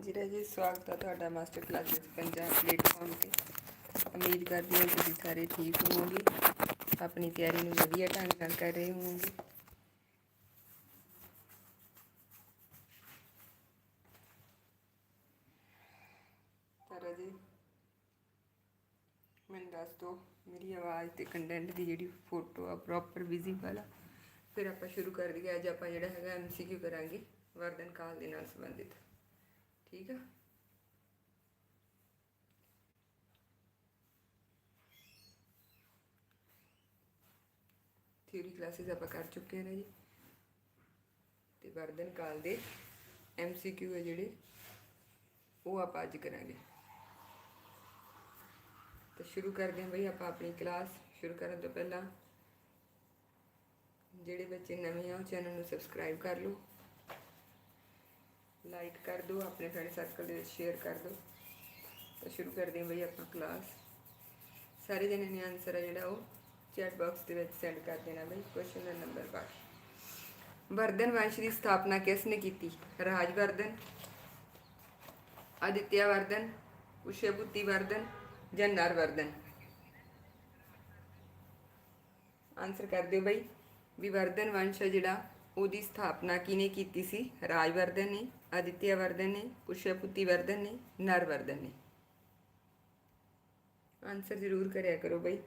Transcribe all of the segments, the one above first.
ਹਾਂਜੀ ਰਾਜੇ, ਸਵਾਗਤ ਹੈ ਤੁਹਾਡਾ ਮਾਸਟਰ ਕਲਾਸਿਸ ਪੰਜਾਬ ਪਲੇਟਫਾਰਮ ਤੇ। ਉਮੀਦ ਕਰਦੀ ਹਾਂ ਤੁਸੀਂ ਸਾਰੇ ਠੀਕ ਹੋਵੋਗੇ। ਆਪਣੀ ਤਿਆਰੀ ਨੂੰ ਵਧੀਆ ਢੰਗ ਨਾਲ ਕਰ ਰਹੇ ਹੋਵੋਗੇ। ਤਾਂ ਰਾਜੇ, ਮੈਨੂੰ ਦੱਸ ਦਿਓ, ਮੇਰੀ ਆਵਾਜ਼ ਤੇ ਕੰਟੈਂਟ ਦੀ ਜਿਹੜੀ ਫੋਟੋ ਆ ਪ੍ਰੋਪਰ ਵਿਜ਼ੀਬਲ ਆ। ਫਿਰ ਆਪਾਂ ਸ਼ੁਰੂ ਕਰ ਦਈਏ। ਅੱਜ ਆਪਾਂ ਜਿਹੜਾ ਹੈਗਾ ਐਮਸੀਕਿਊ ਕਰਾਂਗੇ ਵਰਦਨ ਕਾਲ ਦੇ ਨਾਲ ਸੰਬੰਧਿਤ। ਠੀਕ ਆ। ਥਿਊਰੀ ਕਲਾਸਿਸ ਆਪਾਂ ਕਰ ਚੁੱਕੇ ਹਾਂ ਜੀ। ਤੇ ਵਰਦਨ ਕਾਲ ਦੇ ਐਮਸੀਕਿਊ ਹੈ ਜਿਹੜੇ, ਉਹ ਆਪਾਂ ਅੱਜ ਕਰਾਂਗੇ। ਤਾਂ ਸ਼ੁਰੂ ਕਰਦੇ ਹਾਂ ਬਈ ਆਪਾਂ ਆਪਣੀ ਕਲਾਸ ਸ਼ੁਰੂ ਕਰਨ ਤੋਂ ਪਹਿਲਾਂ। ਜਿਹੜੇ ਬੱਚੇ ਨਵੇਂ ਆ, ਉਹ ਚੈਨਲ ਨੂੰ ਸਬਸਕ੍ਰਾਈਬ ਕਰ ਲਓ। ਲਾਈਕ ਕਰ ਦਿਓ ਆਪਣੇ ਫਰੈਂਡ ਸਰਕਲ ਦੇ ਵਿੱਚ ਸ਼ੇਅਰ ਕਰ ਦਿਓ ਤਾਂ ਸ਼ੁਰੂ ਕਰਦੇ ਹਾਂ ਬਈ ਆਪਾਂ ਕਲਾਸ ਸਾਰੇ ਜਣੇ ਨੇ ਆਨਸਰ ਆ ਜਿਹੜਾ ਉਹ ਚੈਟ ਬਾਕਸ ਦੇ ਵਿੱਚ ਸੈਂਡ ਕਰ ਦੇਣਾ ਬਈ ਕੁਐਸਚਨ ਦਾ ਨੰਬਰ ਪਾ ਕੇ ਵਰਧਨ ਵੰਸ਼ ਦੀ ਸਥਾਪਨਾ ਕਿਸ ਨੇ ਕੀਤੀ ਰਾਜ ਵਰਧਨ ਆਦਿਤਿਆ ਵਰਧਨ ਉਸ਼ੇਬੁੱਤੀ ਵਰਧਨ ਜਾਂ ਨਰ ਵਰਧਨ ਆਨਸਰ ਕਰ ਦਿਓ ਬਈ ਵੀ ਵਰਧਨ ਵੰਸ਼ ਹੈ ਜਿਹੜਾ ਉਹਦੀ ਸਥਾਪਨਾ ਕਿਨੇ ਕੀਤੀ ਸੀ? ਰਾਜਵਰਧਨ ਨੇ, ਆਦਿਤਿਆ ਵਰਧਨ ਨੇ ਪੁਸ਼ਪੁੱਤੀ ਵਰਧਨ ਨੇ, ਨਰਵਰਧਨ ਨੇ। ਆਨਸਰ ਜ਼ਰੂਰ ਕਰਿਆ ਕਰੋ ਬਈ।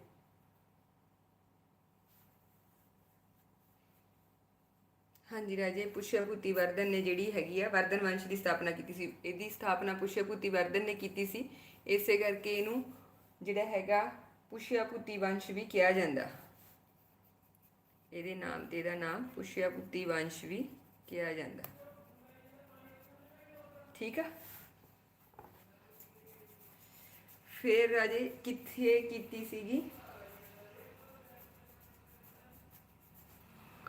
ਹਾਂਜੀ ਰਾਜੇ ਪੁਸ਼ਪੁੱਤੀ ਵਰਧਨ ਨੇ ਜਿਹੜੀ ਹੈਗੀ ਆ, ਵਰਧਨ ਵੰਸ਼ ਦੀ ਸਥਾਪਨਾ ਕੀਤੀ ਸੀ। ਇਹਦੀ ਸਥਾਪਨਾ ਪੁਸ਼ਪੁੱਤੀ ਵਰਧਨ ਨੇ ਕੀਤੀ ਸੀ। ਇਸੇ ਕਰਕੇ ਇਹਨੂੰ ਜਿਹੜਾ ਹੈਗਾ ਪੁਸ਼ਪੁੱਤੀ ਵੰਸ਼ ਵੀ ਕਿਹਾ ਜਾਂਦਾ। ਇਹਦੇ ਨਾਮ ਤੇ ਇਹਦਾ ਨਾਮ ਪੁਸ਼ਿਆ ਪੁੱਤੀ ਵੰਸ਼ ਵੀ ਕਿਹਾ ਜਾਂਦਾ। ਠੀਕ ਆ? ਫਿਰ ਰਾਜੇ ਕਿੱਥੇ ਕੀਤੀ ਸੀਗੀ?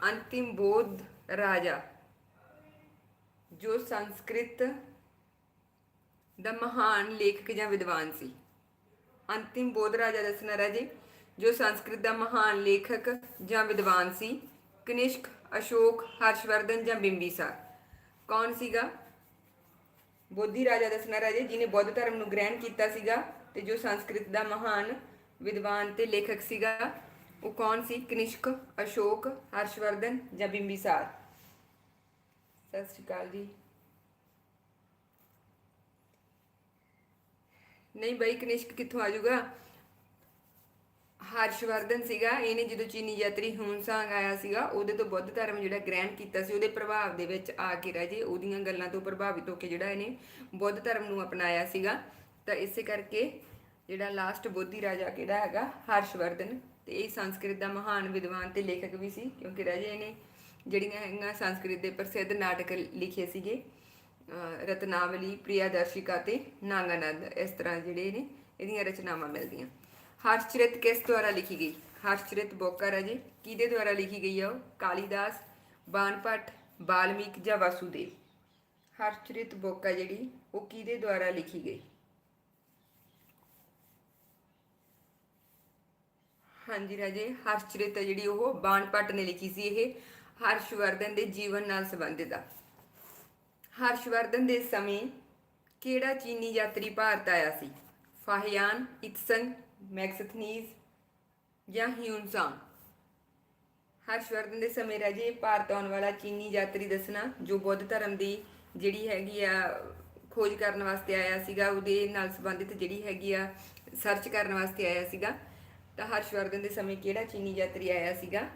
ਅੰਤਿਮ ਬੋਧ ਰਾਜਾ, ਜੋ ਸੰਸਕ੍ਰਿਤ ਦਾ ਮਹਾਨ ਲੇਖਕ ਜਾਂ ਵਿਦਵਾਨ ਸੀ। ਅੰਤਿਮ ਬੋਧ ਰਾਜਾ ਦੱਸਣਾ ਰਾਜੇ ਜੋ ਸੰਸਕ੍ਰਿਤ ਦਾ ਮਹਾਨ ਲੇਖਕ ਜਾਂ ਵਿਦਵਾਨ ਸੀ, ਕਨਿਸ਼ਕ, ਅਸ਼ੋਕ, ਹਰਸ਼ਵਰਧਨ ਜਾਂ ਬਿੰਬੀਸਾਰ। ਕੌਣ ਸੀਗਾ? ਬੋਧੀ ਰਾਜਾ ਦੱਸਣਾ ਰਾਜੇ ਜਿਨੇ ਬੁੱਧ ਧਰਮ ਨੂੰ ਗ੍ਰਹਿਣ ਕੀਤਾ ਸੀਗਾ ਤੇ ਜੋ ਸੰਸਕ੍ਰਿਤ ਦਾ ਮਹਾਨ ਵਿਦਵਾਨ ਤੇ ਲੇਖਕ ਸੀਗਾ, ਉਹ ਕੌਣ ਸੀ? ਕਨਿਸ਼ਕ, ਅਸ਼ੋਕ, ਹਰਸ਼ਵਰਧਨ ਜਾਂ ਬਿੰਬੀਸਾਰ? ਸਤਿ ਸ਼੍ਰੀ ਅਕਾਲ ਜੀ। ਨਹੀਂ ਬਈ, ਕਨਿਸ਼ਕ ਕਿੱਥੋਂ ਆ ਜਾਊਗਾ? ਹਰਸ਼ਵਰਧਨ ਸੀਗਾ, ਇਹਨੇ ਜਦੋਂ ਚੀਨੀ ਯਾਤਰੀ ਹੁਨਸਾਂਗ ਆਇਆ ਸੀਗਾ, ਉਹਦੇ ਤੋਂ ਬੁੱਧ ਧਰਮ ਜਿਹੜਾ ਗ੍ਰਹਿਣ ਕੀਤਾ ਸੀ, ਉਹਦੇ ਪ੍ਰਭਾਵ ਦੇ ਵਿੱਚ ਆ ਕੇ ਰਾਜੇ ਉਹਦੀਆਂ ਗੱਲਾਂ ਤੋਂ ਪ੍ਰਭਾਵਿਤ ਹੋ ਕੇ ਜਿਹੜਾ ਇਹਨੇ ਬੁੱਧ ਧਰਮ ਨੂੰ ਅਪਣਾਇਆ ਸੀਗਾ। ਤਾਂ ਇਸੇ ਕਰਕੇ ਜਿਹੜਾ ਲਾਸਟ ਬੋਧੀ ਰਾਜਾ ਕਿਹੜਾ ਹੈਗਾ? ਹਰਸ਼ਵਰਧਨ। ਤੇ ਇਹ ਸੰਸਕ੍ਰਿਤ ਦਾ ਮਹਾਨ ਵਿਦਵਾਨ ਤੇ ਲੇਖਕ ਵੀ ਸੀ, ਕਿਉਂਕਿ ਰਾਜੇ ਇਹਨੇ ਜਿਹੜੀਆਂ ਹੈਗੀਆਂ ਸੰਸਕ੍ਰਿਤ ਦੇ ਪ੍ਰਸਿੱਧ ਨਾਟਕ ਲਿਖੇ ਸੀਗੇ, ਅਹ ਰਤਨਾਵਲੀ, ਪ੍ਰਿਆਦਰਸ਼ਿਕਾ ਤੇ ਨਾਗਾਨੰਦ, ਇਸ ਤਰ੍ਹਾਂ ਜਿਹੜੇ ਨੇ, ਇਹਦੀਆਂ ਰਚਨਾਵਾਂ ਮਿਲਦੀਆਂ। ਹਰਚਰਿਤ ਕਿਸ ਦੁਆਰਾ ਲਿਖੀ ਗਈ? ਹਰਚਰਿਤ ਬੋਕਾ ਰਾਜੇ ਕਿਹਦੇ ਦੁਆਰਾ ਲਿਖੀ ਗਈ ਆ ਉਹ? ਕਾਲੀਦਾਸ ਬਾਣਭੱਟ ਬਾਲਮੀਕ ਜਾਂ ਵਾਸੂਦੇਵ? ਹਰਚਰਿਤ ਬੋਕਾ ਜਿਹੜੀ, ਉਹ ਕਿਹਦੇ ਦੁਆਰਾ ਲਿਖੀ ਗਈ? ਹਾਂਜੀ ਰਾਜੇ, ਹਰਚਰਿਤ ਜਿਹੜੀ, ਉਹ ਬਾਣਭੱਟ ਨੇ ਲਿਖੀ ਸੀ ਇਹ। ਹਰਸ਼ਵਰਧਨ ਦੇ ਜੀਵਨ ਨਾਲ ਸੰਬੰਧਿਤ ਆ। ਹਰਸ਼ਵਰਧਨ ਦੇ ਸਮੇਂ ਕਿਹੜਾ ਚੀਨੀ ਯਾਤਰੀ ਭਾਰਤ ਆਇਆ ਸੀ? ਫਾਹਿਆਨ, ਇਤਸੰਗ ਮੈਕਸਥਨੀਜ਼ ਜਾਂ ਹਿਊਨਸਾਂਗ। ਹਰਸ਼ਵਰਧਨ ਦੇ ਸਮੇਂ ਰਾਜੇ ਭਾਰਤ ਆਉਣ ਵਾਲਾ ਚੀਨੀ ਯਾਤਰੀ ਦੱਸਣਾ, ਜੋ ਬੁੱਧ ਧਰਮ ਦੀ ਜਿਹੜੀ ਹੈਗੀ ਆ, ਖੋਜ ਕਰਨ ਵਾਸਤੇ ਆਇਆ ਸੀਗਾ, ਉਹਦੇ ਨਾਲ ਸੰਬੰਧਿਤ ਜਿਹੜੀ ਹੈਗੀ ਆ ਸਰਚ ਕਰਨ ਵਾਸਤੇ ਆਇਆ ਸੀਗਾ। ਤਾਂ ਹਰਸ਼ਵਰਧਨ ਦੇ ਸਮੇਂ ਕਿਹੜਾ ਚੀਨੀ ਯਾਤਰੀ ਆਇਆ ਸੀਗਾ?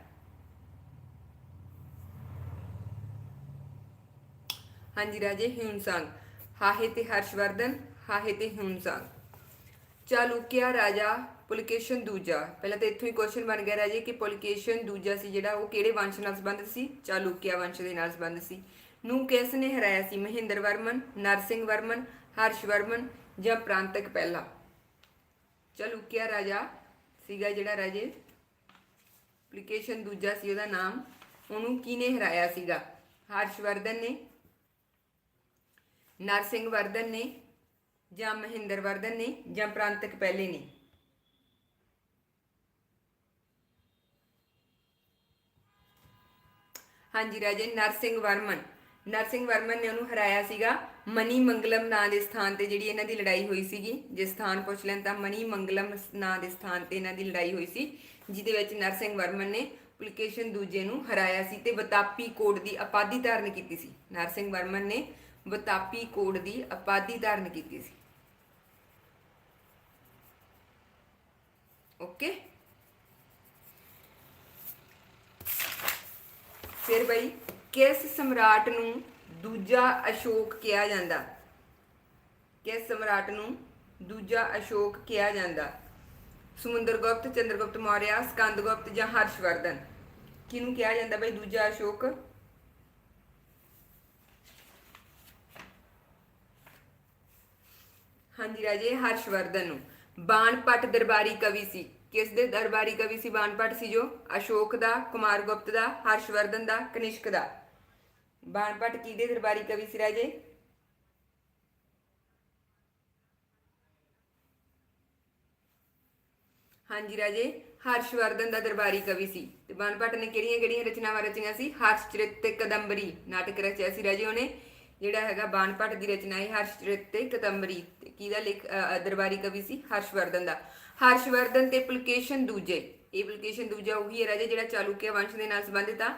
ਹਾਂਜੀ ਰਾਜੇ, ਹਿਊਨਸਾਂਗ। ਹਾਹੇ ਤੇ ਹਰਸ਼ਵਰਧਨ, ਹਾਹੇ ਤੇ ਹਿਊਨਸਾਂਗ। ਚਾਲੁਕਿਆ ਰਾਜਾ ਪੁਲਕੇਸ਼ਨ ਦੂਜਾ। ਪਹਿਲਾਂ ਤਾਂ ਇੱਥੋਂ ਹੀ ਕੁਐਸਚਨ ਬਣ ਗਿਆ ਰਾਜੇ ਕਿ ਪੁਲਕੇਸ਼ਨ ਦੂਜਾ ਸੀ ਜਿਹੜਾ ਉਹ ਕਿਹੜੇ ਵੰਸ਼ ਨਾਲ ਸੰਬੰਧਿਤ ਸੀ? ਚਾਲੁਕਿਆ ਵੰਸ਼ ਦੇ ਨਾਲ ਸੰਬੰਧਿਤ ਸੀ। ਨੂੰ ਕਿਸ ਨੇ ਹਰਾਇਆ ਸੀ? ਮਹਿੰਦਰ ਵਰਮਨ, ਨਰਸਿੰਘ ਵਰਮਨ, ਹਰਸ਼ ਵਰਮਨ ਜਾਂ ਪ੍ਰਾਂਤਕ ਪਹਿਲਾ? ਚਾਲੁਕਿਆ ਰਾਜਾ ਸੀਗਾ ਜਿਹੜਾ ਰਾਜੇ ਪੁਲਕੇਸ਼ਨ ਦੂਜਾ ਸੀ, ਉਹਦਾ ਨਾਮ ਉਹਨੂੰ ਕਿਹਨੇ ਹਰਾਇਆ ਸੀਗਾ? ਹਰਸ਼ਵਰਧਨ ਨੇ, ਨਰਸਿੰਘ ਵਰਧਨ ਨੇ ਜਾਂ ਮਹਿੰਦਰ ਵਰਧਨ ਨੇ ਜਾਂ ਪ੍ਰਾਂਤਕ ਪਹਿਲੇ ਨੇ? ਹਾਂਜੀ ਰਾਜੇ, ਨਰਸਿੰਘ ਵਰਮਨ। ਨਰਸਿੰਘ ਵਰਮਨ ਨੇ ਉਹਨੂੰ ਹਰਾਇਆ ਸੀਗਾ ਮਨੀ ਮੰਗਲਮ ਨਾਂ ਦੇ ਸਥਾਨ ਤੇ ਜਿਹੜੀ ਇਹਨਾਂ ਦੀ ਲੜਾਈ ਹੋਈ ਸੀਗੀ। ਜੇ ਸਥਾਨ ਪੁੱਛ ਲੈਣ ਤਾਂ ਮਨੀ ਮੰਗਲਮ ਨਾਂ ਦੇ ਸਥਾਨ ਤੇ ਇਹਨਾਂ ਦੀ ਲੜਾਈ ਹੋਈ ਸੀ, ਜਿਹਦੇ ਵਿੱਚ ਨਰਸਿੰਘ ਵਰਮਨ ਨੇ ਪੁਲਕੇਸ਼ਨ ਦੂਜੇ ਨੂੰ ਹਰਾਇਆ ਸੀ ਤੇ ਬਤਾਪੀ ਕੋਟ ਦੀ ਅਪਾਧੀ ਧਾਰਨ ਕੀਤੀ ਸੀ। ਨਰਸਿੰਘ ਵਰਮਨ ਨੇ ਬਤਾਪੀ ਕੋਟ ਦੀ ਅਪਾਧੀ ਧਾਰਨ ਕੀਤੀ ਸੀ। ਓਕੇ। ਫਿਰ ਬਈ ਕਿਸ ਸਮਰਾਟ ਨੂੰ ਦੂਜਾ ਅਸ਼ੋਕ ਕਿਹਾ ਜਾਂਦਾ? ਕਿਸ ਸਮਰਾਟ ਨੂੰ ਦੂਜਾ ਅਸ਼ੋਕ ਕਿਹਾ ਜਾਂਦਾ? ਸਮੁੰਦਰਗੁਪਤ, ਚੰਦਰਗੁਪਤ, ਮੌਰਿਆ, ਸਕੰਦਗੁਪਤ ਜਾਂ ਹਰਸ਼ਵਰਧਨ? ਕਿਹਨੂੰ ਕਿਹਾ ਜਾਂਦਾ ਬਈ ਦੂਜਾ ਅਸ਼ੋਕ? ਹਾਂਜੀ ਰਾਜੇ, ਹਰਸ਼ਵਰਧਨ ਨੂੰ। ਬਾਣਪਟ ਦਰਬਾਰੀ ਕਵੀ ਸੀ। ਕਿਸ ਦੇ ਦਰਬਾਰੀ ਕਵੀ ਸੀ ਬਾਣਪਟ ਸੀ ਜੋ? ਅਸ਼ੋਕ ਦਾ, ਕੁਮਾਰ ਗੁਪਤ ਦਾ, ਹਰਸ਼ਵਰਧਨ ਦਾ, ਕਨਿਸ਼ਕ ਦਾ। ਬਾਣਪਟ ਕਿਹਦੇ ਦਰਬਾਰੀ ਕਵੀ ਸੀ ਰਾਜੇ? ਹਾਂਜੀ ਰਾਜੇ, ਹਰਸ਼ਵਰਧਨ ਦਾ ਦਰਬਾਰੀ ਕਵੀ ਸੀ। ਤੇ ਬਾਣਪਟ ਨੇ ਕਿਹੜੀਆਂ ਕਿਹੜੀਆਂ ਰਚਨਾਵਾਂ ਰਚੀਆਂ ਸੀ? ਹਰਸ਼ਚਰਿਤ ਤੇ ਕਦੰਬਰੀ ਨਾਟਕ ਰਚਿਆ ਸੀ ਰਾਜੇ ਉਹਨੇ। ਜਿਹੜਾ ਹੈਗਾ ਬਾਣਪਟ ਦੀ ਰਚਨਾ ਹੈ ਹਰਸ਼ਚਰਿਤ ਤੇ ਕਦੰਬਰੀ ਕਿਹਦਾ ਲੇਖ ਦਰਬਾਰੀ ਕਵੀ ਸੀ? ਹਰਸ਼ਵਰਧਨ ਦਾ। ਹਰਸ਼ਵਰਧਨ ਤੇ ਪੁਲਕੇਸ਼ਨ ਦੂਜੇ। ਇਹ ਪੁਲਕੇਸ਼ਨ ਦੂਜਾ ਉਹੀ ਹੈ ਰਾਜੇ, ਜਿਹੜਾ ਚਾਲੁਕਿਆ ਵੰਸ਼ ਦੇ ਨਾਲ ਸੰਬੰਧਿਤ ਆ।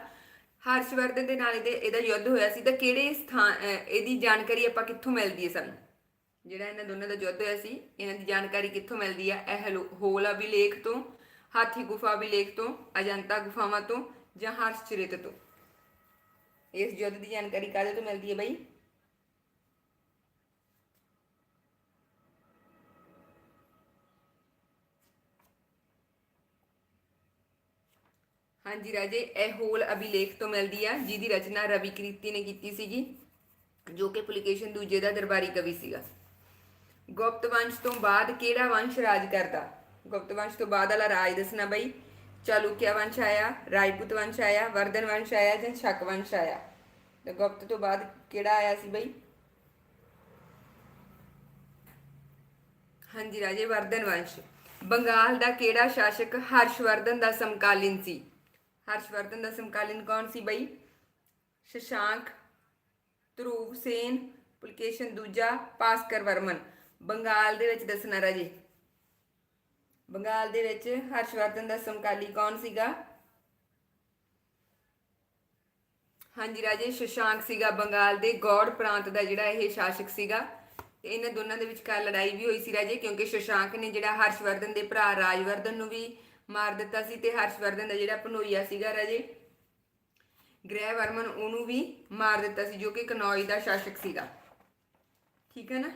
ਹਰਸ਼ਵਰਧਨ ਦੇ ਨਾਲ ਇਹਦੇ ਇਹਦਾ ਯੁੱਧ ਹੋਇਆ ਸੀ। ਤਾਂ ਕਿਹੜੇ ਸਥਾਨ ਇਹਦੀ ਜਾਣਕਾਰੀ ਆਪਾਂ ਕਿੱਥੋਂ ਮਿਲਦੀ ਹੈ ਸਾਨੂੰ? ਜਿਹੜਾ ਇਹਨਾਂ ਦੋਨਾਂ ਦਾ ਯੁੱਧ ਹੋਇਆ ਸੀ, ਇਹਨਾਂ ਦੀ ਜਾਣਕਾਰੀ ਕਿੱਥੋਂ ਮਿਲਦੀ ਆ? ਇਹ ਹਲੋ- ਅਭਿਲੇਖ ਤੋਂ, ਹਾਥੀ ਗੁਫਾ ਅਭਿਲੇਖ ਤੋਂ, ਅਜੰਤਾ ਗੁਫਾਵਾਂ ਤੋਂ ਜਾਂ ਹਰਸ਼ਚਰਿਤ ਤੋਂ? ਇਸ ਯੁੱਧ ਦੀ ਜਾਣਕਾਰੀ ਕਾਹਦੇ ਤੋਂ ਮਿਲਦੀ ਹੈ ਬਈ? ਹਾਂਜੀ ਰਾਜੇ, ਇਹ ਹੋਲ ਅਭਿਲੇਖ ਤੋਂ ਮਿਲਦੀ ਆ, ਜਿਹਦੀ ਰਚਨਾ ਰਵੀ ਕੀਰਤੀ ਨੇ ਕੀਤੀ ਸੀਗੀ, ਜੋ ਕਿ ਪੁਲਿਕੇਸ਼ਨ ਦੂਜੇ ਦਾ ਦਰਬਾਰੀ ਕਵੀ ਸੀਗਾ। ਗੁਪਤ ਵੰਸ਼ ਤੋਂ ਬਾਅਦ ਕਿਹੜਾ ਵੰਸ਼ ਰਾਜ ਕਰਦਾ? ਗੁਪਤ ਵੰਸ਼ ਤੋਂ ਬਾਅਦ ਵਾਲਾ ਰਾਜ ਦੱਸਣਾ ਬਈ। ਚਾਲੁਕਿਆ ਵੰਸ਼ ਆਇਆ, ਰਾਜਪੂਤ ਵੰਸ਼ ਆਇਆ, ਵਰਧਨ ਵੰਸ਼ ਆਇਆ ਜਾਂ ਸ਼ਕ ਵੰਸ਼ ਆਇਆ? ਤੇ ਗੁਪਤ ਤੋਂ ਬਾਅਦ ਕਿਹੜਾ ਆਇਆ ਸੀ ਬਈ? ਹਾਂਜੀ ਰਾਜੇ, ਵਰਧਨ ਵੰਸ਼। ਬੰਗਾਲ ਦਾ ਕਿਹੜਾ ਸ਼ਾਸਕ ਹਰਸ਼ਵਰਧਨ ਦਾ ਸਮਕਾਲੀਨ ਸੀ? ਹਰਸ਼ਵਰਧਨ ਦਾ ਸਮਕਾਲੀਨ ਕੌਣ ਸੀ ਬਈ? ਸ਼ਸ਼ਾਂਕ, ਧਰੂਵ ਸੇਨ, ਪੁਲਕੇਸ਼ਨ ਦੂਜਾ ਪਾਸਕਰ ਵਰਮਨ। ਬੰਗਾਲ ਦੇ ਵਿੱਚ ਦੱਸਣਾ ਰਾਜੇ। ਬੰਗਾਲ ਦੇ ਵਿੱਚ ਹਰਸ਼ਵਰਧਨ ਦਾ ਸਮਕਾਲੀ ਕੌਣ ਸੀਗਾ? ਹਾਂਜੀ ਰਾਜੇ, ਸ਼ਸ਼ਾਂਕ ਸੀਗਾ ਬੰਗਾਲ ਦੇ ਗੌੜ ਪ੍ਰਾਂਤ ਦਾ ਜਿਹੜਾ ਇਹ ਸ਼ਾਸਕ ਸੀਗਾ। ਤੇ ਇਹਨਾਂ ਦੋਨਾਂ ਦੇ ਵਿਚਕਾਰ ਲੜਾਈ ਵੀ ਹੋਈ ਸੀ ਰਾਜੇ, ਕਿਉਂਕਿ ਸ਼ਸ਼ਾਂਕ ਨੇ ਜਿਹੜਾ ਹਰਸ਼ਵਰਧਨ ਦੇ ਭਰਾ ਰਾਜਵਰਧਨ ਨੂੰ ਵੀ ਮਾਰ ਦਿੱਤਾ ਸੀ ਤੇ ਹਰਸ਼ਵਰਧਨ ਦਾ ਜਿਹੜਾ ਭਨੋਈਆ ਸੀਗਾ ਰਾਜੇ ਗ੍ਰਹਿ ਵਰਮਨ ਉਹਨੂੰ ਵੀ ਮਾਰ ਦਿੱਤਾ ਸੀ, ਜੋ ਕਿ ਕਨੌਜ ਦਾ ਸ਼ਾਸਕ ਸੀਗਾ। ਠੀਕ ਹੈ ਨਾ?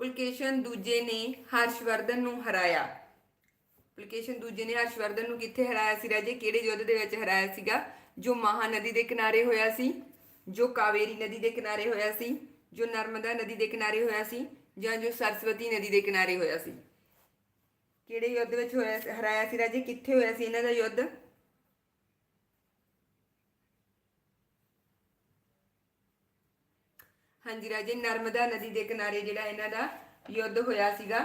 ਪੁਲਕੇਸ਼ਨ ਦੂਜੇ ਨੇ ਹਰਸ਼ਵਰਧਨ ਨੂੰ ਹਰਾਇਆ। ਪੁਲਕੇਸ਼ਨ ਦੂਜੇ ਨੇ ਹਰਸ਼ਵਰਧਨ ਨੂੰ ਕਿੱਥੇ ਹਰਾਇਆ ਸੀ ਰਾਜੇ? ਕਿਹੜੇ ਯੁੱਧ ਦੇ ਵਿੱਚ ਹਰਾਇਆ ਸੀਗਾ? ਜੋ ਮਹਾਨਦੀ ਦੇ ਕਿਨਾਰੇ ਹੋਇਆ ਸੀ, ਜੋ ਕਾਵੇਰੀ ਨਦੀ ਦੇ ਕਿਨਾਰੇ ਹੋਇਆ ਸੀ ਜੋ ਨਰਮਦਾ ਨਦੀ ਦੇ ਕਿਨਾਰੇ ਹੋਇਆ ਸੀ ਜਾਂ ਜੋ ਸਰਸਵਤੀ ਨਦੀ ਦੇ ਕਿਨਾਰੇ ਹੋਇਆ ਸੀ। ਕਿਹੜੇ ਯੁੱਧ ਵਿੱਚ ਹੋਇਆ ਹਰਾਇਆ ਸੀ ਰਾਜੇ? ਕਿੱਥੇ ਹੋਇਆ ਸੀ ਇਹਨਾਂ ਦਾ ਯੁੱਧ? ਹਾਂਜੀ ਰਾਜੇ, ਨਰਮਦਾ ਨਦੀ ਦੇ ਕਿਨਾਰੇ ਜਿਹੜਾ ਇਹਨਾਂ ਦਾ ਯੁੱਧ ਹੋਇਆ ਸੀਗਾ,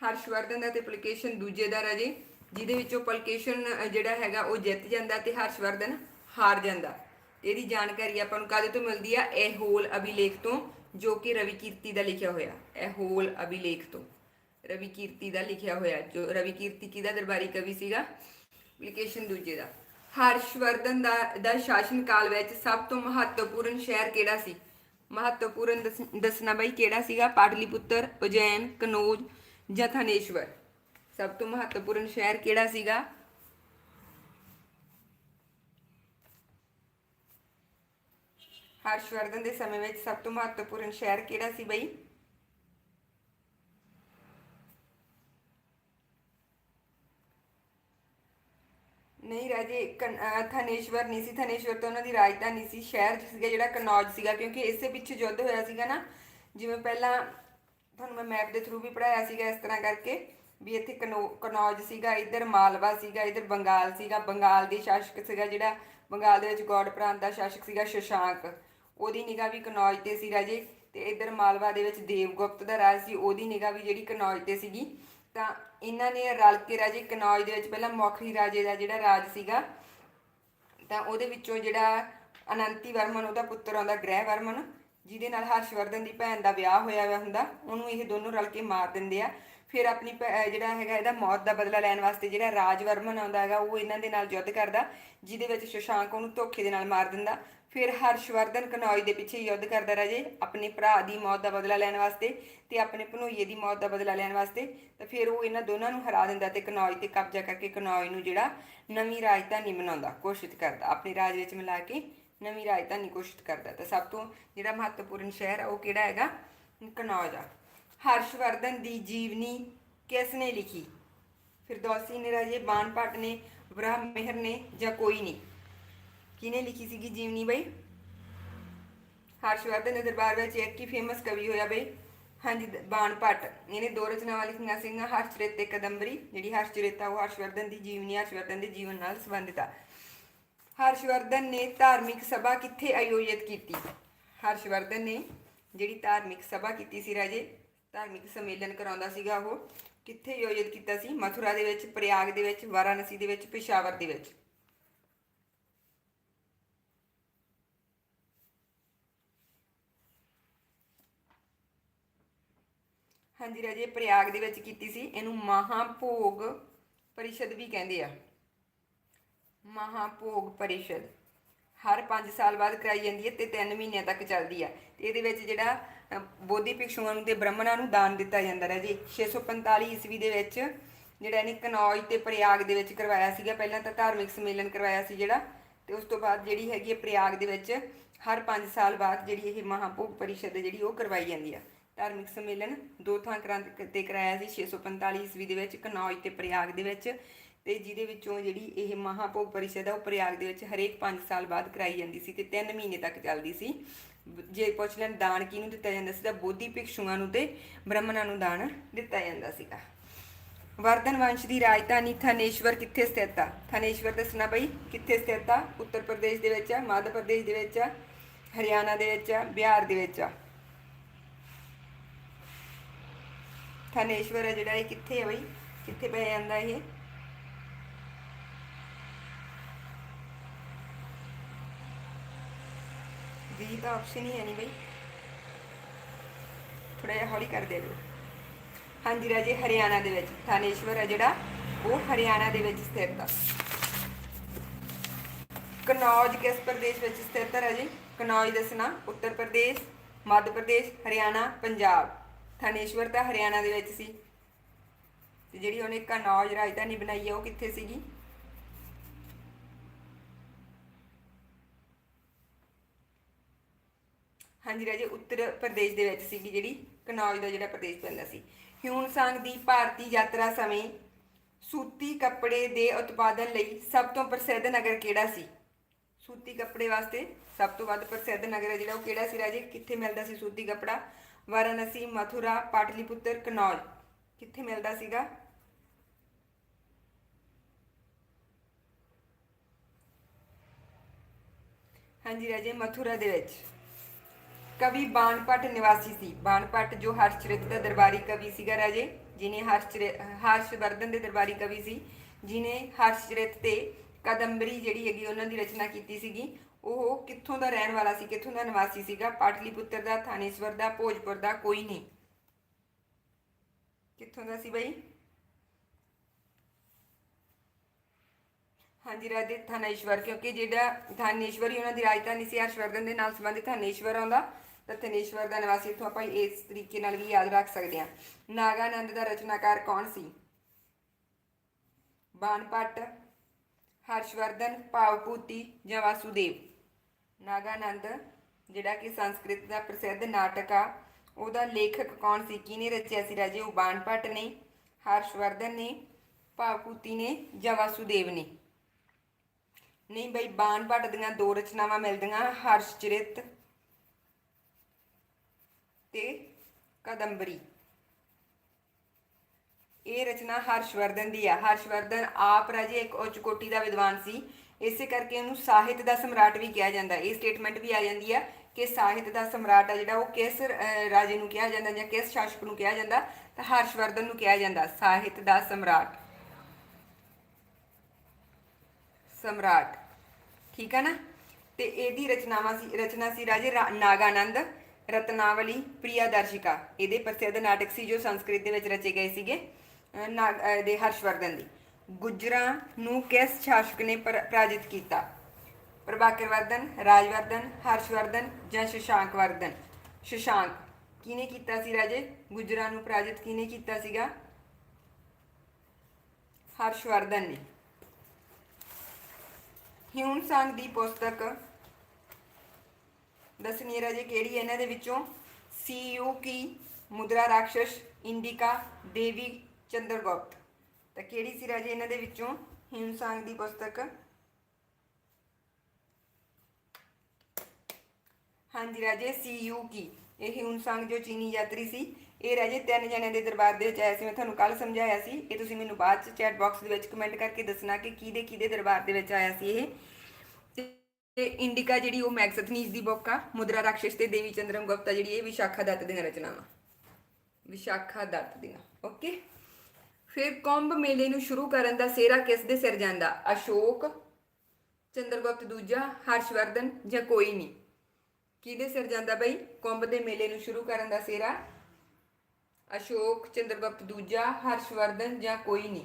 ਹਰਸ਼ਵਰਧਨ ਦਾ ਤੇ ਪਲਕੇਸ਼ਨ ਦੂਜੇ ਦਾ ਰਾਜੇ, ਜਿਹਦੇ ਵਿੱਚੋਂ ਪਲਕੇਸ਼ਨ ਜਿਹੜਾ ਹੈਗਾ ਉਹ ਜਿੱਤ ਜਾਂਦਾ ਤੇ ਹਰਸ਼ਵਰਧਨ ਹਾਰ ਜਾਂਦਾ। ਇਹਦੀ ਜਾਣਕਾਰੀ ਆਪਾਂ ਨੂੰ ਕਾਹਦੇ ਤੋਂ ਮਿਲਦੀ ਆ? ਇਹ ਹੋਲ ਅਭਿਲੇਖ ਤੋਂ, ਜੋ ਕਿ ਰਵੀ ਕੀਰਤੀ ਦਾ ਲਿਖਿਆ ਹੋਇਆ। ਇਹ ਹੋਲ ਅਭਿਲੇਖ ਤੋਂ ਰਵੀ ਕੀਰਤੀ ਦਾ ਲਿਖਿਆ ਹੋਇਆ, ਜੋ ਰਵੀ ਕੀਰਤੀ ਕਿਹਦਾ ਦਰਬਾਰੀ ਕਵੀ ਸੀਗਾ? ਪੁਲਕੇਸ਼ਨ ਦੂਜੇ ਦਾ। ਹਰਸ਼ਵਰਧਨ ਦਾ ਦਾ ਸ਼ਾਸਨ ਕਾਲ ਵਿੱਚ ਸਭ ਤੋਂ ਮਹੱਤਵਪੂਰਨ ਸ਼ਹਿਰ ਕਿਹੜਾ ਸੀ? ਮਹੱਤਵਪੂਰਨ ਦੱਸ- ਦੱਸਣਾ ਬਈ ਕਿਹੜਾ ਸੀਗਾ? ਪਾਟਲੀਪੁੱਤਰ, ਉਜੈਨ, ਕਨੌਜ ਜਾਂ ਥਾਨੇਸ਼ਵਰ ਸਭ ਤੋਂ ਮਹੱਤਵਪੂਰਨ ਸ਼ਹਿਰ ਕਿਹੜਾ ਸੀਗਾ? ਹਰਸ਼ਵਰਧਨ ਦੇ ਸਮੇਂ ਵਿੱਚ ਸਭ ਤੋਂ ਮਹੱਤਵਪੂਰਨ ਸ਼ਹਿਰ ਕਿਹੜਾ ਸੀ ਬਈ? ਨਹੀਂ ਰਾਜੇ, ਕਨ- ਨਹੀਂ ਸੀ, ਥਾਨੇਸ਼ਵਰ ਤਾਂ ਉਹਨਾਂ ਦੀ ਰਾਜਧਾਨੀ ਸੀ, ਸ਼ਹਿਰ ਸੀਗਾ ਜਿਹੜਾ ਕਨੌਜ ਸੀਗਾ, ਕਿਉਂਕਿ ਇਸੇ ਪਿੱਛੇ ਯੁੱਧ ਹੋਇਆ ਸੀਗਾ ਨਾ। ਜਿਵੇਂ ਪਹਿਲਾਂ ਤੁਹਾਨੂੰ ਮੈਂ ਮੈਪ ਦੇ ਥਰੂ ਵੀ ਪੜਾਇਆ ਸੀਗਾ ਇਸ ਤਰ੍ਹਾਂ ਕਰਕੇ ਵੀ ਇੱਥੇ ਕਨੌ, ਕਨੌਜ ਸੀਗਾ, ਇੱਧਰ ਮਾਲਵਾ ਸੀਗਾ, ਇੱਧਰ ਬੰਗਾਲ ਸੀਗਾ, ਬੰਗਾਲ ਦੇ ਸ਼ਾਸਕ ਸੀਗਾ ਜਿਹੜਾ, ਬੰਗਾਲ ਦੇ ਵਿੱਚ ਗੌੜ ਪ੍ਰਾਂਤ ਦਾ ਸ਼ਾਸਕ ਸੀਗਾ ਸ਼ਸ਼ਾਂਕ। ਉਹਦੀ ਨਿਗਾਹ ਵੀ ਕਨੌਜ ਤੇ ਸੀ ਰਾਜੇ ਤੇ ਇੱਧਰ ਮਾਲਵਾ ਦੇ ਵਿੱਚ ਦੇਵਗੁਪਤ ਦਾ ਰਾਜ ਸੀ, ਉਹਦੀ ਨਿਗਾਹ ਵੀ ਜਿਹੜੀ ਕਨੌਜ ਤੇ ਸੀਗੀ। ਤਾਂ ਇਹਨਾਂ ਨੇ ਰਲ ਕੇ ਰਾਜੇ ਕਨੌਜ ਦੇ ਵਿੱਚ ਪਹਿਲਾਂ ਮੌਖਰੀ ਰਾਜੇ ਦਾ ਜਿਹੜਾ ਰਾਜ ਸੀਗਾ, ਤਾਂ ਉਹਦੇ ਵਿੱਚੋਂ ਜਿਹੜਾ ਅਨੰਤੀ ਵਰਮਨ, ਉਹਦਾ ਪੁੱਤਰ ਆਉਂਦਾ ਗ੍ਰਹਿ ਵਰਮਨ, ਜਿਹਦੇ ਨਾਲ ਹਰਸ਼ਵਰਧਨ ਦੀ ਭੈਣ ਦਾ ਵਿਆਹ ਹੋਇਆ ਹੋਇਆ ਹੁੰਦਾ, ਉਹਨੂੰ ਇਹ ਦੋਨੋਂ ਰਲ ਕੇ ਮਾਰ ਦਿੰਦੇ ਆ। ਫਿਰ ਆਪਣੀ ਜਿਹੜਾ ਹੈਗਾ ਇਹਦਾ ਮੌਤ ਦਾ ਬਦਲਾ ਲੈਣ ਵਾਸਤੇ ਜਿਹੜਾ ਰਾਜਵਰਮਨ ਆਉਂਦਾ ਹੈਗਾ, ਉਹ ਇਹਨਾਂ ਦੇ ਨਾਲ ਯੁੱਧ ਕਰਦਾ, ਜਿਹਦੇ ਵਿੱਚ ਸ਼ਸ਼ਾਂਕ ਉਹਨੂੰ ਧੋਖੇ ਦੇ ਨਾਲ ਮਾਰ ਦਿੰਦਾ। ਫਿਰ ਹਰਸ਼ਵਰਧਨ ਕਨੌਜ ਦੇ ਪਿੱਛੇ ਯੁੱਧ ਕਰਦਾ ਰਾਜੇ ਆਪਣੇ ਭਰਾ ਦੀ ਮੌਤ ਦਾ ਬਦਲਾ ਲੈਣ ਵਾਸਤੇ ਤੇ ਆਪਣੇ ਭਨੋਈਏ ਦੀ ਮੌਤ ਦਾ ਬਦਲਾ ਲੈਣ ਵਾਸਤੇ, ਤਾਂ ਫਿਰ ਉਹ ਇਹਨਾਂ ਦੋਨਾਂ ਨੂੰ ਹਰਾ ਦਿੰਦਾ ਤੇ ਕਨੌਜ ਤੇ ਕਬਜ਼ਾ ਕਰਕੇ ਕਨੌਜ ਨੂੰ ਜਿਹੜਾ ਨਵੀਂ ਰਾਜਧਾਨੀ ਬਣਾਉਂਦਾ ਕੋਸ਼ਿਸ਼ ਕਰਦਾ, ਆਪਣੇ ਰਾਜ ਵਿੱਚ ਮਿਲਾ ਕੇ ਨਵੀਂ ਰਾਜਧਾਨੀ ਕੋਸ਼ਿਸ਼ ਕਰਦਾ। ਤਾਂ ਸਭ ਤੋਂ ਜਿਹੜਾ ਮਹੱਤਵਪੂਰਨ ਸ਼ਹਿਰ ਆ ਉਹ ਕਿਹੜਾ ਹੈਗਾ? ਕਨੌਜ ਆ। ਹਰਸ਼ਵਰਧਨ ਦੀ ਜੀਵਨੀ ਕਿਸ ਨੇ ਲਿਖੀ? ਫਿਰਦੌਸੀ ਨੇ ਰਾਜੇ, ਬਾਣ ਭੱਟ ਨੇ ਬ੍ਰਹਮ ਮਿਹਰ ਨੇ ਜਾਂ ਕੋਈ ਨਹੀਂ? ਕਿਹਨੇ ਲਿਖੀ ਸੀਗੀ ਜੀਵਨੀ ਬਈ? ਹਰਸ਼ਵਰਧਨ ਦੇ ਦਰਬਾਰ ਵਿੱਚ ਇੱਕ ਹੀ ਫੇਮਸ ਕਵੀ ਹੋਇਆ ਬਈ, ਹਾਂਜੀ ਬਾਣ ਭੱਟ। ਇਹਨੇ ਦੋ ਰਚਨਾਵਾਂ ਲਿਖੀਆਂ ਸੀਗੀਆਂ ਹਰਸ਼ਚਰਿਤ ਤੇ ਕਦੰਬਰੀ। ਜਿਹੜੀ ਹਰਸ਼ਚਰਿਤ ਉਹ ਹਰਸ਼ਵਰਧਨ ਦੀ ਜੀਵਨੀ ਹਰਸ਼ਵਰਧਨ ਦੇ ਜੀਵਨ ਨਾਲ ਸੰਬੰਧਿਤ ਆ। ਹਰਸ਼ਵਰਧਨ ਨੇ ਧਾਰਮਿਕ ਸਭਾ ਕਿੱਥੇ ਆਯੋਜਿਤ ਕੀਤੀ? ਹਰਸ਼ਵਰਧਨ ਨੇ ਜਿਹੜੀ ਧਾਰਮਿਕ ਸਭਾ ਕੀਤੀ ਸੀ ਰਾਜੇ, ਧਾਰਮਿਕ ਸੰਮੇਲਨ ਕਰਾਉਂਦਾ ਸੀਗਾ ਉਹ, ਕਿੱਥੇ ਆਯੋਜਿਤ ਕੀਤਾ ਸੀ? ਮਥੁਰਾ ਦੇ ਵਿੱਚ, ਪ੍ਰਯਾਗ ਦੇ ਵਿੱਚ, ਵਾਰਾਣਸੀ ਦੇ ਵਿੱਚ, ਪੇਸ਼ਾਵਰ ਦੇ ਵਿੱਚ। ਹਾਂਜੀ ਰਾਜੇ ਪ੍ਰਯਾਗ ਦੇ ਵਿੱਚ ਕੀਤੀ ਸੀ। ਇਹਨੂੰ ਮਹਾਭੋਗ ਪਰਿਸ਼ਦ ਵੀ ਕਹਿੰਦੇ ਆ। ਮਹਾਭੋਗ ਪਰਿਸ਼ਦ। ਹਰ 5 ਸਾਲ ਬਾਅਦ ਕਰਾਈ ਜਾਂਦੀ ਹੈ ਤੇ 3 ਮਹੀਨਿਆਂ ਤੱਕ ਚੱਲਦੀ ਆ। ਤੇ ਇਹਦੇ ਵਿੱਚ ਜਿਹੜਾ ਬੋਧੀ ਭਿਕਸ਼ੂਆਂ ਨੂੰ ਤੇ ਬ੍ਰਾਹਮਣਾਂ ਨੂੰ ਦਾਨ ਦਿੱਤਾ ਜਾਂਦਾ ਹੈ ਜੀ 645 ਈਸਵੀ ਦੇ ਵਿੱਚ ਜਿਹੜਾ ਇਹਨੇ ਕਨੌਜ ਤੇ ਪ੍ਰਯਾਗ ਦੇ ਵਿੱਚ ਕਰਵਾਇਆ ਸੀਗਾ। ਪਹਿਲਾਂ ਤਾਂ ਧਾਰਮਿਕ ਸੰਮੇਲਨ ਕਰਵਾਇਆ ਸੀ ਜਿਹੜਾ। ਤੇ ਉਸ ਤੋਂ ਬਾਅਦ ਜਿਹੜੀ ਹੈਗੀ ਹੈ ਪ੍ਰਯਾਗ ਦੇ ਵਿੱਚ ਹਰ 5 ਸਾਲ ਬਾਅਦ ਜਿਹੜੀ ਇਹ ਮਹਾਭੋਗ ਪਰਿਸ਼ਦ ਹੈ ਜਿਹੜੀ ਉਹ ਕਰਵਾਈ ਜਾਂਦੀ ਆ। ਧਾਰਮਿਕ ਸੰਮੇਲਨ ਦੋ ਥਾਂ ਕਰਾਂਤ ਤੇ ਕਰਾਇਆ ਸੀ 645 ਈਸਵੀ ਦੇ ਵਿੱਚ, ਕਨੌਜ ਤੇ ਪ੍ਰਯਾਗ ਦੇ ਵਿੱਚ ਤੇ ਜਿਹਦੇ ਵਿੱਚੋਂ ਜਿਹੜੀ ਇਹ ਮਹਾਭੋਗ ਪਰਿਸ਼ਦ ਆ, ਉਹ ਪ੍ਰਯਾਗ ਦੇ ਵਿੱਚ ਹਰੇਕ 5 ਸਾਲ ਬਾਅਦ ਕਰਾਈ ਜਾਂਦੀ ਸੀ ਤੇ 3 ਮਹੀਨੇ ਤੱਕ ਚੱਲਦੀ ਸੀ। ਜੇ ਪੁੱਛ ਲੈਣ ਦਾਨ ਕਿਹਨੂੰ ਦਿੱਤਾ ਜਾਂਦਾ ਸੀ ਤਾਂ ਬੋਧੀ ਭਿਕਸ਼ੂਆਂ ਨੂੰ ਤੇ ਬ੍ਰਾਹਮਣਾਂ ਨੂੰ ਦਾਨ ਦਿੱਤਾ ਜਾਂਦਾ ਸੀਗਾ। ਵਰਧਨ ਵੰਸ਼ ਦੀ ਰਾਜਧਾਨੀ ਥਾਨੇਸ਼ਵਰ ਕਿੱਥੇ ਸਥਿਤ ਆ? ਥਾਨੇਸ਼ਵਰ ਦੱਸਣਾ ਬਈ, ਕਿੱਥੇ ਸਥਿਤ ਆ? ਉੱਤਰ ਪ੍ਰਦੇਸ਼ ਦੇ ਵਿੱਚ ਆ, ਮੱਧ ਪ੍ਰਦੇਸ਼ ਦੇ ਵਿੱਚ ਆ, ਹਰਿਆਣਾ ਦੇ ਵਿੱਚ ਆ, ਬਿਹਾਰ ਦੇ ਵਿੱਚ ਆ। ਥਾਨੇਸ਼ਵਰ ਹੈ ਜਿਹੜਾ ਇਹ ਕਿੱਥੇ ਹੈ ਬਈ? ਕਿੱਥੇ ਪੈ ਜਾਂਦਾ ਇਹ? ਵੀ ਤਾਂ ਆਪਸ਼ਨ ਹੀ ਹੈ ਨਹੀਂ ਬਈ। ਥੋੜਾ ਜਿਹਾ ਹੌਲੀ ਕਰ ਦੇ ਲਓ ਹਾਂਜੀ ਰਾਜੇ, ਹਰਿਆਣਾ ਦੇ ਵਿੱਚ ਥਾਨੇਸ਼ਵਰ ਹੈ ਜਿਹੜਾ, ਉਹ ਹਰਿਆਣਾ ਦੇ ਵਿੱਚ ਸਥਿਤ ਆ। ਕਨੌਜ ਕਿਸ ਪ੍ਰਦੇਸ਼ ਵਿੱਚ ਸਥਿਤ ਹੈ ਰਾਜੇ? ਕਨੌਜ ਦੱਸਣਾ ਉੱਤਰ ਪ੍ਰਦੇਸ਼, ਮੱਧ ਪ੍ਰਦੇਸ਼, ਹਰਿਆਣਾ, ਪੰਜਾਬ। ਥਾਨੇਸ਼ਵਰ ਤਾਂ ਹਰਿਆਣਾ ਦੇ ਵਿੱਚ ਸੀ। ਤੇ ਜਿਹੜੀ ਉਹਨੇ ਕਨੌਜ ਰਾਜਧਾਨੀ ਬਣਾਈ ਹੈ ਉਹ ਕਿੱਥੇ ਸੀਗੀ? ਹਾਂਜੀ ਰਾਜੇ, ਉੱਤਰ ਪ੍ਰਦੇਸ਼ ਦੇ ਵਿੱਚ ਸੀਗੀ ਜਿਹੜੀ। ਕਨੌਜ ਦਾ ਜਿਹੜਾ ਪ੍ਰਦੇਸ਼ ਪੈਂਦਾ ਸੀ। ਹਿਊਨ ਸੰਘ ਦੀ ਭਾਰਤੀ ਯਾਤਰਾ ਸਮੇਂ ਸੂਤੀ ਕੱਪੜੇ ਦੇ ਉਤਪਾਦਨ ਲਈ ਸਭ ਤੋਂ ਪ੍ਰਸਿੱਧ ਨਗਰ ਕਿਹੜਾ ਸੀ? ਸੂਤੀ ਕੱਪੜੇ ਵਾਸਤੇ ਸਭ ਤੋਂ ਵੱਧ ਪ੍ਰਸਿੱਧ ਨਗਰ ਹੈ ਜਿਹੜਾ, ਉਹ ਕਿਹੜਾ ਸੀ ਰਾਜੇ? ਕਿੱਥੇ ਮਿਲਦਾ ਸੀ ਸੂਤੀ ਕੱਪੜਾ? ਵਾਰਾਣਸੀ, ਮਥੁਰਾ, ਪਾਟਲੀਪੁੱਤਰ, ਕਨੌਜ। ਕਿੱਥੇ ਮਿਲਦਾ ਸੀਗਾ? ਹਾਂਜੀ ਰਾਜੇ, ਮਥੁਰਾ ਦੇ ਵਿੱਚ। ਕਵੀ ਬਾਣਪਟ ਨਿਵਾਸੀ ਸੀ। ਬਾਣਪਟ ਜੋ ਹਰਸ਼ਚਰਿਤ ਦਾ ਦਰਬਾਰੀ ਕਵੀ ਸੀਗਾ ਰਾਜੇ, ਜਿਨੇ ਹਰਸ਼ਚਰਿਤ ਹਰਸ਼ਵਰਧਨ ਦੇ ਦਰਬਾਰੀ ਕਵੀ ਸੀ, ਜਿਨੇ ਹਰਸ਼ਚਰਿਤ ਤੇ ਕਦੰਬਰੀ ਜਿਹੜੀ ਹੈਗੀ, ਉਹਨਾਂ ਦੀ ਰਚਨਾ ਕੀਤੀ ਸੀਗੀ। ਉਹ ਕਿੱਥੋਂ ਦਾ ਰਹਿਣ ਵਾਲਾ ਸੀ, ਕਿੱਥੋਂ ਦਾ ਨਿਵਾਸੀ ਸੀਗਾ? ਪਾਟਲੀਪੁੱਤਰ ਦਾ, ਥਾਨੇਸ਼ਵਰ ਦਾ, ਭੋਜਪੁਰ ਦਾ ਕੋਈ ਨਹੀਂ। ਕਿੱਥੋਂ ਦਾ ਸੀ ਬਈ? ਹਾਂਜੀ, ਰਾਜੇ, ਥਾਨੇਸ਼ਵਰ, ਕਿਉਂਕਿ ਜਿਹੜਾ ਥਾਨੇਸ਼ਵਰ ਹੀ ਉਹਨਾਂ ਦੀ ਰਾਜਧਾਨੀ ਸੀ, ਹਰਸ਼ਵਰਧਨ ਦੇ ਨਾਲ ਸੰਬੰਧਿਤ ਥਾਨੇਸ਼ਵਰ ਆਉਂਦਾ, ਤਾਂ ਥਾਨੇਸ਼ਵਰ ਦਾ ਨਿਵਾਸੀ ਇੱਥੋਂ ਆਪਾਂ ਇਸ ਤਰੀਕੇ ਨਾਲ ਵੀ ਯਾਦ ਰੱਖ ਸਕਦੇ ਹਾਂ। ਨਾਗਾਨੰਦ ਦਾ ਰਚਨਾਕਾਰ ਕੌਣ ਸੀ? ਬਾਣਪਟ, ਹਰਸ਼ਵਰਧਨ, ਭਾਵਪੂਤੀ ਜਾਂ ਵਾਸੂਦੇਵ? ਨਾਗਾਨੰਦ, ਜਿਹੜਾ ਕਿ ਸੰਸਕ੍ਰਿਤ ਦਾ ਪ੍ਰਸਿੱਧ ਨਾਟਕ ਆ, ਉਹਦਾ ਲੇਖਕ ਕੌਣ ਸੀ, ਕਿਹਨੇ ਰਚਿਆ ਸੀ ਰਾਜੇ? ਉਹ ਭੱਟ ਨੇ, ਹਰਸ਼ਵਰਧਨ ਨੇ, ਭਾਵਪੂਤੀ ਨੇ, ਜਾਂ ਵਾਸੂਦੇਵ ਨੇ? ਨਹੀਂ ਬਈ, ਬਾਣ ਭੱਟ ਦੀਆਂ ਦੋ ਰਚਨਾਵਾਂ ਮਿਲਦੀਆਂ, ਹਰਸ਼ਚਰਿਤ ਤੇ ਕਦੰਬਰੀ। ਇਹ ਰਚਨਾ ਹਰਸ਼ਵਰਧਨ ਦੀ ਆ। ਹਰਸ਼ਵਰਧਨ ਆਪ ਰਾਜੇ ਇੱਕ ਉੱਚ ਕੋਟੀ ਦਾ ਵਿਦਵਾਨ ਸੀ। ਇਸੇ ਕਰਕੇ ਇਹਨੂੰ ਸਾਹਿਤ ਦਾ ਸਮਰਾਟ ਵੀ ਕਿਹਾ ਜਾਂਦਾ। ਇਹ ਸਟੇਟਮੈਂਟ ਵੀ ਆ ਜਾਂਦੀ ਆ ਕਿ ਸਾਹਿਤ ਦਾ ਸਮਰਾਟ ਆ ਜਿਹੜਾ ਉਹ ਕਿਸ ਰਾਜੇ ਨੂੰ ਕਿਹਾ ਜਾਂਦਾ ਜਾਂ ਕਿਸ ਸ਼ਾਸਕ ਨੂੰ ਕਿਹਾ ਜਾਂਦਾ ਤਾਂ ਹਰਸ਼ਵਰਧਨ ਨੂੰ ਕਿਹਾ ਜਾਂਦਾ, ਸਾਹਿਤ ਦਾ ਸਮਰਾਟ। ਸਮਰਾਟ। ਠੀਕ ਹੈ ਨਾ? ਤੇ ਇਹਦੀ ਰਚਨਾਵਾਂ ਸੀ, ਰਚਨਾ ਸੀ ਰਾਜੇ ਰਾ- ਨਾਗਾਨੰਦ, ਰਤਨਾਵਲੀ ਪ੍ਰਿਯਦਰਸ਼ਿਕਾ ਇਹਦੇ ਪ੍ਰਸਿੱਧ ਨਾਟਕ ਸੀ ਜੋ ਸੰਸਕ੍ਰਿਤ ਦੇ ਵਿੱਚ ਰਚੇ ਗਏ ਸੀਗੇ ਅਹ, ਦੇ ਹਰਸ਼ਵਰਧਨ ਦੀ। ਗੁੱਜਰਾਂ ਨੂੰ ਕਿਸ ਸ਼ਾਸਕ ਨੇ ਪਰਾਜਿਤ ਕੀਤਾ? ਪ੍ਰਭਾਕਰ ਵਰਧਨ ਰਾਜਵਰਧਨ, ਹਰਸ਼ਵਰਧਨ ਜਾਂ ਸ਼ਸ਼ਾਂਕ ਵਰਧਨ ਸ਼ਸ਼ਾਂਕ ਕਿਨੇ ਕੀਤਾ ਸੀ ਰਾਜੇ? ਗੁਜਰਾਂ ਨੂੰ ਪਰਾਜਿਤ ਕਿਹਨੇ ਕੀਤਾ ਸੀਗਾ? ਹਰਸ਼ਵਰਧਨ ਨੇ। ਹਿਊਨ ਸੰਗ ਦੀ ਪੁਸਤਕ ਦੱਸਣੀ ਹੈ ਰਾਜੇ ਕਿਹੜੀ ਹੈ? ਇਹਨਾਂ ਦੇ ਵਿੱਚੋਂ ਸੀਯੂ ਕੀ, ਮੁਦਰਾ ਰਾਖਸ਼ ਇੰਡਿਕਾ, ਦੇਵੀ ਚੰਦਰਗੁਪਤ ਤਾਂ ਕਿਹੜੀ ਸੀ ਰਾਜੇ ਇਹਨਾਂ ਦੇ ਵਿੱਚੋਂ? ਹਿਊਨ ਦੀ ਪੁਸਤਕ। ਹਾਂਜੀ ਰਾਜੇ ਸੀਯੂ ਕੀ? ਇਹ ਹਿਊਨ ਜੋ ਚੀਨੀ ਯਾਤਰੀ ਸੀ। ਇਹ ਰਾਜੇ ਤਿੰਨ ਜਣਿਆਂ ਦੇ ਦਰਬਾਰ ਦੇ ਵਿੱਚ ਆਇਆ ਸੀ। ਮੈਂ ਤੁਹਾਨੂੰ ਕੱਲ ਸਮਝਾਇਆ ਸੀ। ਇਹ ਤੁਸੀਂ ਮੈਨੂੰ ਬਾਅਦ ਚ ਚੈਟ ਬਾਕਸ ਦੇ ਵਿੱਚ ਕਮੈਂਟ ਕਰਕੇ ਦੱਸਣਾ ਕਿ ਕਿਹਦੇ ਕਿਹਦੇ ਦਰਬਾਰ ਦੇ ਵਿੱਚ ਆਇਆ ਸੀ ਇਹ। ਤੇ- ਤੇ ਇੰਡਿਕਾ ਜਿਹੜੀ ਉਹ ਮੈਗਸਥਨੀਜ ਦੀ ਬੁੱਕ ਆ। ਮੁਦਰਾ ਰਾਖਸ਼ ਤੇ ਦੇਵੀ ਚੰਦਰਮ ਗੁਪਤਾ ਜਿਹੜੀ ਇਹ ਵਿਸ਼ਾਖਾ ਦੱਤ ਦੀਆਂ ਰਚਨਾਵਾਂ। ਵਿਸ਼ਾਖਾ ਦੱਤ ਦੀਆਂ। ਓਕੇ ਫਿਰ ਕੁੰਭ ਮੇਲੇ ਨੂੰ ਸ਼ੁਰੂ ਕਰਨ ਦਾ ਸਿਹਰਾ ਕਿਸ ਦੇ ਸਿਰ ਜਾਂਦਾ? ਅਸ਼ੋਕ, ਚੰਦਰਗੁਪਤ ਦੂਜਾ, ਹਰਸ਼ਵਰਧਨ ਜਾਂ ਕੋਈ ਨਹੀਂ? ਕਿਹਦੇ ਸਿਰ ਜਾਂਦਾ ਬਈ? ਕੁੰਭ ਦੇ ਮੇਲੇ ਨੂੰ ਸ਼ੁਰੂ ਕਰਨ ਦਾ ਸਿਹਰਾ? ਅਸ਼ੋਕ, ਚੰਦਰਗੁਪਤ ਦੂਜਾ, ਹਰਸ਼ਵਰਧਨ ਜਾਂ ਕੋਈ ਨਹੀਂ?